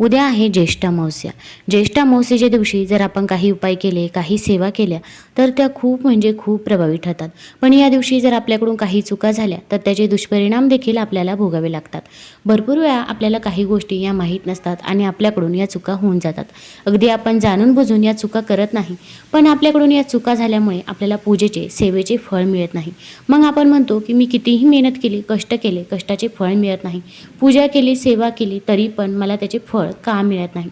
उद्या आहे ज्येष्ठ अमावस्या ज्येष्ठ अमावस्येच्या दिवशी जर आपण काही उपाय केले काही सेवा केल्या तर त्या खूप म्हणजे खूप प्रभावी ठरतात. पण या दिवशी जर आपल्याकडून काही चुका झाल्या तर त्याचे दुष्परिणाम देखील आपल्याला भोगावे लागतात. भरपूर वेळा आपल्याला काही गोष्टी या माहीत नसतात आणि आपल्याकडून या चुका होऊन जातात. अगदी आपण जाणून बुजून या चुका करत नाही पण आपल्याकडून या चुका झाल्यामुळे आपल्याला पूजेचे सेवेचे फळ मिळत नाही. मग आपण म्हणतो की मी कितीही मेहनत केली कष्ट केले कष्टाचे फळ मिळत नाही. पूजा केली सेवा केली तरी पण मला त्याचे फळ का मिळत नाही.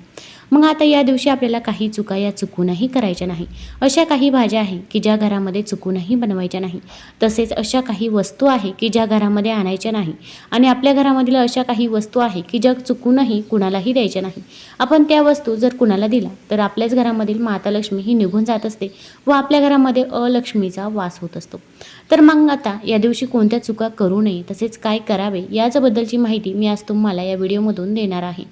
मग आता या दिवशी आपल्याला काही चुका या चुकूनही करायच्या नाही. अशा काही भाज्या आहे की ज्या घरामध्ये चुकूनही बनवायच्या नाही. तसेच अशा काही वस्तू आहे की ज्या घरामध्ये आणायच्या नाही. आणि आपल्या घरामधील अशा काही वस्तू आहे की ज्या चुकूनही कुणालाही द्यायच्या नाही. आपण त्या वस्तू जर कुणाला दिला तर आपल्याच घरामधील माता लक्ष्मी ही निघून जात असते व आपल्या घरामध्ये अलक्ष्मीचा वास होत असतो. तर मग आता या दिवशी कोणत्या चुका करू नये तसेच काय करावे याच्याबद्दलची माहिती मी आज तुम्हाला या व्हिडिओमधून देणार आहे.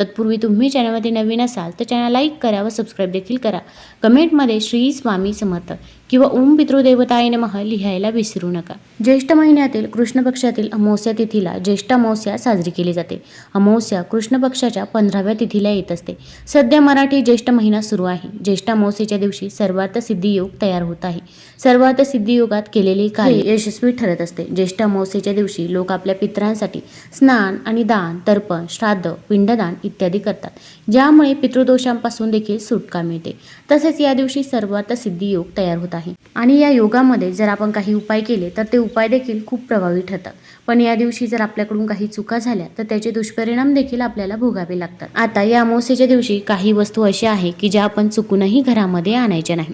तत्पूर्वी तुम्ही चॅनलमध्ये नवीन असाल तर चॅनल लाईक करा व सबस्क्राईब देखील करा. कमेंटमध्ये श्री स्वामी समर्थ. किंवा ओम पितृदेवताय नमः लिहायला विसरू नका. ज्येष्ठ महिन्यातील कृष्ण पक्षातील अमावस्या तिथीला ज्येष्ठ अमावस्या साजरी केली जाते. अमावस्या कृष्ण पक्षाच्या पंधराव्या तिथीला येत असते. सध्या मराठी ज्येष्ठ महिना सुरू आहे. ज्येष्ठ अमावस्येच्या दिवशी सर्वात सिद्धी योग तयार होत आहे. सर्वात सिद्धी योगात केलेले कार्य यशस्वी ठरत असते. ज्येष्ठ अमावस्येच्या दिवशी लोक आपल्या पितरांसाठी स्नान आणि दान तर्पण श्राद्ध पिंडदान इत्यादी करतात. ज्यामुळे पितृदोषांपासून देखील सुटका मिळते. तसेच या दिवशी सर्वात सिद्धी योग तयार होत आहे आणि या योगामध्ये जर आपण काही उपाय केले तर ते उपाय देखील खूप प्रभावी ठरतात. पण या दिवशी जर आपल्याकडून काही चुका झाल्या तर त्याचे दुष्परिणाम देखील आपल्याला भोगावे लागतात. आता या अमावस्येच्या दिवशी काही वस्तू अशा आहे की ज्या आपण चुकूनही घरामध्ये आणायच्या नाही.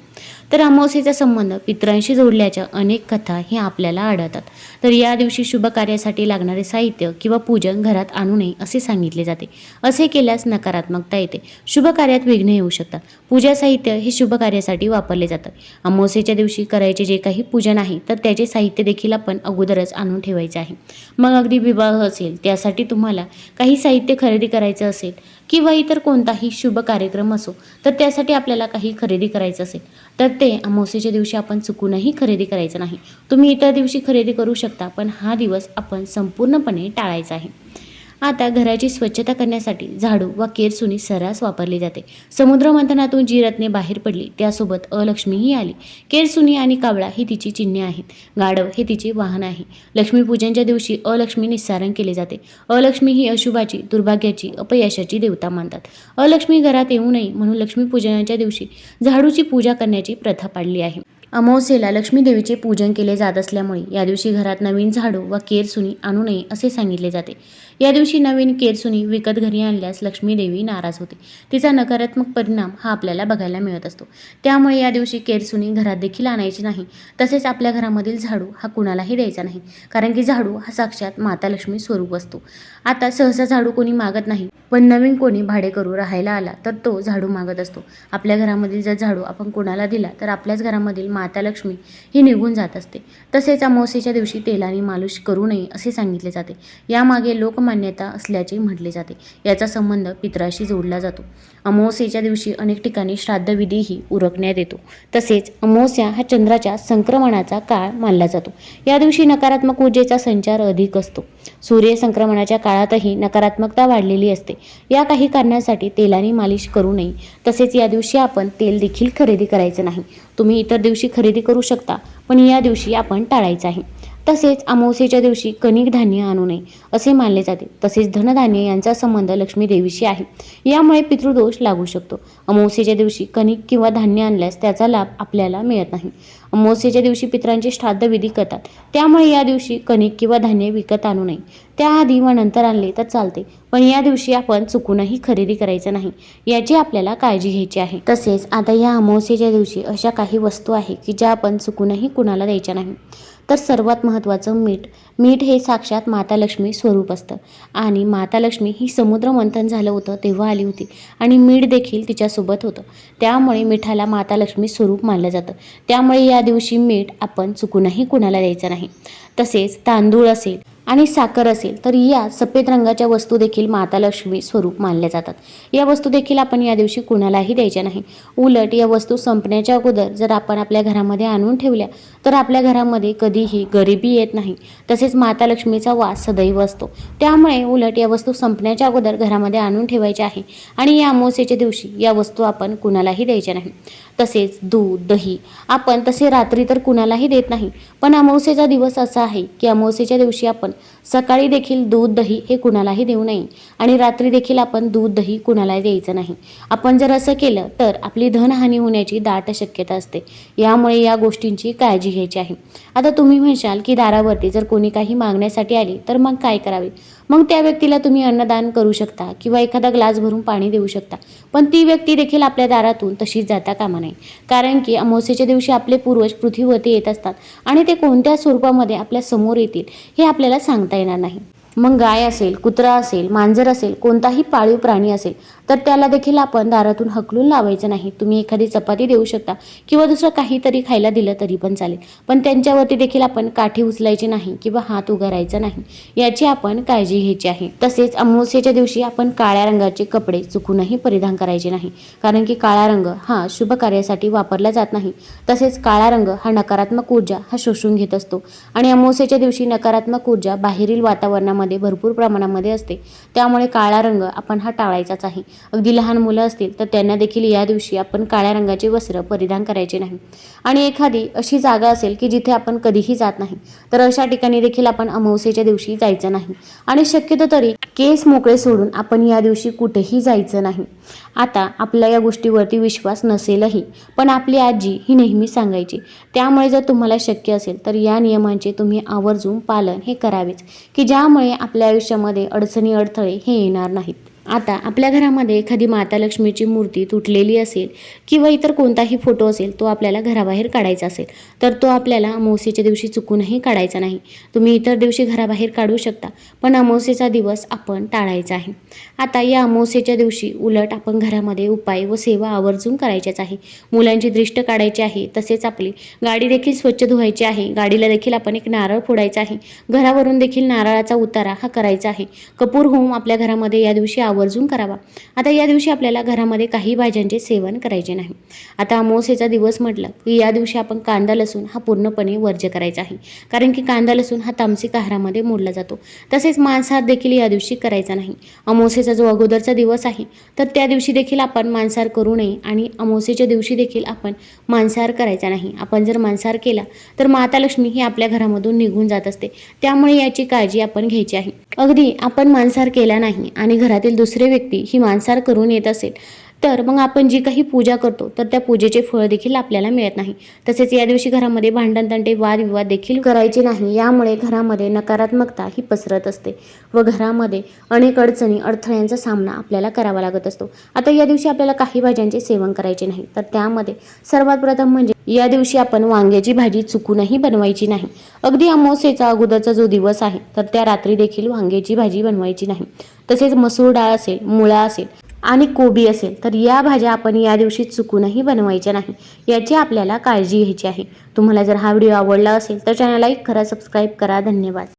तर अमावस्येचा संबंध पितरांशी जोडल्याच्या अनेक कथा हे आपल्याला आढळतात. तर या दिवशी शुभ कार्यासाठी लागणारे साहित्य किंवा पूजन घरात आणू नये असे सांगितले जाते. असे केल्यास नकारात्मकता येते. शुभ कार्यात विघ्न येऊ शकतात. पूजा साहित्य हे शुभ कार्यासाठी वापरले जातात. अमावस्येच्या दिवशी करायचे जे काही पूजन आहे तर त्याचे साहित्य देखील आपण अगोदरच आणून ठेवायचे आहे. मग अगदी विवाह असेल. त्यासाठी तुम्हाला काही साहित्य खरेदी करायचं असेल किंवा इतर कोणताही शुभ कार्यक्रम असो तर त्यासाठी आपल्याला काही खरेदी करायचं असेल तर ते अमावस्येच्या दिवशी आपण चुकूनही खरेदी करायचं नाही. तुम्ही इतर दिवशी खरेदी करू शकता पण हा दिवस आपण संपूर्णपणे टाळायचा आहे. आता घराची स्वच्छता करण्यासाठी झाडू वा केरसुनी सर्रास वापरली जाते. समुद्र मंथनातून जी रत्ने बाहेर पडली त्यासोबत अलक्ष्मीही आली. केरसुनी आणि कावळा ही तिची चिन्हे आहेत. गाढव हे तिचे वाहन आहे. लक्ष्मीपूजनच्या दिवशी अलक्ष्मी निस्सारण केले जाते. अलक्ष्मी ही अशुभाची दुर्भाग्याची अपयशाची देवता मानतात. अलक्ष्मी घरात येऊ नये म्हणून लक्ष्मीपूजनाच्या दिवशी झाडूची पूजा करण्याची प्रथा पाडली आहे. अमावस्येला लक्ष्मी देवीचे पूजन केले जात असल्यामुळे या दिवशी घरात नवीन झाडू वा केरसुनी आणू नये असे सांगितले जाते. या दिवशी नवीन केरसुनी विकत घरी आणल्यास लक्ष्मी देवी नाराज होते. तिचा नकारात्मक परिणाम हा आपल्याला बघायला मिळत असतो. त्यामुळे या दिवशी केरसुनी घरात देखील आणायची नाही. तसेच आपल्या घरामधील झाडू हा कुणालाही द्यायचा नाही. कारण की झाडू हा साक्षात माता लक्ष्मी स्वरूप असतो. आता सहसा झाडू कोणी मागत नाही पण नवीन कोणी भाडे करू राहायला आला तर तो झाडू मागत असतो. आपल्या घरामधील जर झाडू आपण कोणाला दिला तर आपल्याच घरामधील माता लक्ष्मी ही निघून जात असते. तसेच अमावस्येच्या दिवशी तेलाने मालिश करू नये असे सांगितले जाते. यामागे लोक मान्यता असल्याचे म्हटले जाते. याचा संबंध पित्राशी जोडला जातो. अमावस्येच्या दिवशी अनेक ठिकाणी श्राद्धविधीही उरकण्यात येतो. तसेच अमावस्या हा चंद्राच्या संक्रमणाचा काळ मानला जातो. या दिवशी नकारात्मक ऊर्जेचा संचार अधिक असतो. सूर्य संक्रमणाच्या काळातही नकारात्मकता वाढलेली असते. या काही कारणांसाठी तेलाने मालिश करू नये. तसेच या दिवशी आपण तेल देखील खरेदी करायचं नाही. तुम्ही इतर दिवशी खरेदी करू शकता पण या दिवशी आपण टाळायचं आहे. तसेच अमावस्येच्या दिवशी कणिक धान्य आणू नये असे मानले जाते. तसेच धनधान्य यांचा संबंध लक्ष्मी देवीशी आहे. यामुळे पितृदोष लागू शकतो. अमावस्येच्या दिवशी कणिक किंवा धान्य आणल्यास त्याचा लाभ आपल्याला मिळत नाही. अमावस्येच्या दिवशी पितरांचे श्राद्धविधी करतात. त्यामुळे या दिवशी कणिक किंवा धान्य विकत आणू नये. त्याआधी व नंतर आणले तर चालते. पण या दिवशी आपण चुकूनही खरेदी करायचं नाही याची आपल्याला काळजी घ्यायची आहे. तसेच आता या अमावस्येच्या दिवशी अशा काही वस्तू आहे की ज्या आपण चुकूनही कुणाला द्यायच्या नाही. तर सर्वात महत्त्वाचं मीठ. मीठ हे साक्षात माता लक्ष्मी स्वरूप असतं. आणि माता लक्ष्मी ही समुद्र मंथन झालं होतं तेव्हा आली होती. आणि मीठ देखील तिच्यासोबत होतं. त्यामुळे मिठाला माता लक्ष्मी स्वरूप मानलं जातं. त्यामुळे या दिवशी मीठ आपण चुकूनही कुणाला द्यायचं नाही. तसेच तांदूळ असेल आणि साखर असेल तर या सफेद रंगाच्या वस्तू देखील माता लक्ष्मी स्वरूप मानल्या जातात. या वस्तू देखील आपण या दिवशी कुणालाही द्यायच्या नाही. उलट या वस्तू संपण्याच्या अगोदर जर आपण आपल्या घरामध्ये आणून ठेवल्या तर आपल्या घरामध्ये कधीही गरिबी येत नाही. तसेच माता लक्ष्मीचा वास सदैव असतो. त्यामुळे उलट या वस्तू संपण्याच्या अगोदर घरामध्ये आणून ठेवायच्या आहे आणि या अमावस्येच्या दिवशी या वस्तू आपण कुणालाही द्यायच्या नाही. तसेच दूध दही आपण तसे रात्री तर कुणालाही देत नाही. पण अमावस्येचा दिवस असा आहे की अमावस्येच्या दिवशी आपण सकाळी देखील दूध दही हे कुणालाही देऊ नये. आणि रात्री देखील आपण दूध दही कुणालाही द्यायचं नाही. आपण जर असं केलं तर आपली धनहानी होण्याची दाट शक्यता असते. यामुळे या गोष्टींची काळजी घ्यायची आहे. आता तुम्ही म्हणशाल की दारावरती जर कोणी काही मागण्यासाठी आली तर मग काय करावे? मग त्या व्यक्तीला तुम्ही अन्नदान करू शकता किंवा एखादा ग्लास भरून पाणी देऊ शकता. पण ती व्यक्ती देखील आपल्या दारातून तशीच जाता कामा नये. कारण की अमावस्येच्या दिवशी आपले पूर्वज पृथ्वीवरती येत असतात आणि ते कोणत्या स्वरूपामध्ये आपल्यासमोर येतील हे आपल्याला सांगता येणार नाही. मग गाय असेल कुत्रा असेल मांजर असेल कोणताही पाळीव प्राणी असेल तर त्याला देखील आपण दारातून हकलून लावायचं नाही. तुम्ही एखादी चपाती देऊ शकता किंवा दुसरं काहीतरी खायला दिलं तरी पण चालेल. पण त्यांच्यावरती देखील आपण काठी उचलायची नाही किंवा हात उगारायचा नाही. याची आपण काळजी घ्यायची आहे. तसेच अमावस्येच्या दिवशी आपण काळ्या रंगाचे कपडे चुकूनही परिधान करायचे नाही. कारण की काळा रंग हा शुभ कार्यासाठी वापरला जात नाही. तसेच काळा रंग हा नकारात्मक ऊर्जा हा शोषून घेत असतो. आणि अमावस्येच्या दिवशी नकारात्मक ऊर्जा बाहेरील वातावरणामध्ये भरपूर प्रमाणामध्ये असते. त्यामुळे काळा रंग आपण हा टाळायचाच आहे. अगदी लहान मुलं असतील तर त्यांना देखील या दिवशी आपण काळ्या रंगाचे वस्त्र परिधान करायचे नाही. आणि एखादी अशी जागा असेल की जिथे आपण कधीही जात नाही तर अशा ठिकाणी देखील आपण अमावस्येच्या दिवशी जायचं नाही. आणि शक्यतो तरी केस मोकळे सोडून आपण या दिवशी कुठेही जायचं नाही. आता आपला या गोष्टीवरती विश्वास नसेलही पण आपली आजी ही नेहमी सांगायची त्यामुळे जर तुम्हाला शक्य असेल तर या नियमांचे तुम्ही आवर्जून पालन हे करावेच की ज्यामुळे आपल्या आयुष्यामध्ये अडचणी अडथळे हे येणार नाहीत. आता आपल्या घरामध्ये एखादी माता लक्ष्मीची मूर्ती तुटलेली असेल किंवा इतर कोणताही फोटो असेल तो आपल्याला घराबाहेर काढायचा असेल तर तो आपल्याला अमावस्येच्या दिवशी चुकूनही काढायचा नाही. तुम्ही इतर दिवशी घराबाहेर काढू शकता पण अमावस्येचा दिवस आपण टाळायचा आहे. आता या अमावस्येच्या दिवशी उलट आपण घरामध्ये उपाय व सेवा आवर्जून करायच्याच आहे. मुलांची दृष्ट काढायची आहे तसेच आपली गाडी देखील स्वच्छ धुवायची आहे. गाडीला देखील आपण एक नारळ फोडायचा आहे. घरावरून देखील नारळाचा उतारा हा करायचा आहे. कपूर होम आपल्या घरामध्ये या दिवशी आवर्जून करावा. आता या दिवशी आपल्याला घरामध्ये काही भाज्यांचे सेवन करायचे नाही. आता अमावस्येचा दिवस म्हटलं की या दिवशी आपण कांदा लसूण हा पूर्णपणे वर्ज्य करायचा आहे. कारण की कांदा लसूण हा तामसिक आहारामध्ये मोडला जातो. तसेच मांसाहार देखील या दिवशी करायचा नाही. अमावस्येचा जो अगोदरचा दिवस आहे तर त्या दिवशी देखील आपण मांसाहार करू नये आणि अमावस्येच्या दिवशी देखील आपण मांसाहार करायचा नाही. आपण जर मांसाहार केला तर माता लक्ष्मी ही आपल्या घरामधून निघून जात असते. त्यामुळे याची काळजी आपण घ्यायची आहे. अगदी आपण मांसाहार केला नाही आणि घरातील दुसरे व्यक्ती ही मांसार करून येत असेल. तर मग आपण जी काही पूजा करतो तर त्या पूजेचे फळ देखील आपल्याला मिळत नाही. तसेच या दिवशी घरामध्ये भांडण तंटे वादविवाद देखील करायचे नाही. यामुळे घरामध्ये नकारात्मकता ही पसरत असते व घरामध्ये अनेक अडचणी अडथळ्यांचा सामना आपल्याला करावा लागत असतो. आता या दिवशी आपल्याला काही भाज्यांचे सेवन करायचे नाही तर त्यामध्ये सर्वात प्रथम म्हणजे या दिवशी आपण वांग्याची भाजी चुकूनही बनवायची नाही. अगदी अमावस्येचा अगोदरचा जो दिवस आहे तर त्या रात्री देखील वांग्याची भाजी बनवायची नाही. तसेच मसूर डाळ असेल मुळा असेल आणि कोबी असेल तर या भाज्या आपण या दिवशी चुकूनही बनवायच्या नाही. याची आपल्याला काळजी घ्यायची आहे. तुम्हाला जर हा व्हिडिओ आवडला असेल तर चॅनलला लाईक करा सबस्क्राईब करा. धन्यवाद.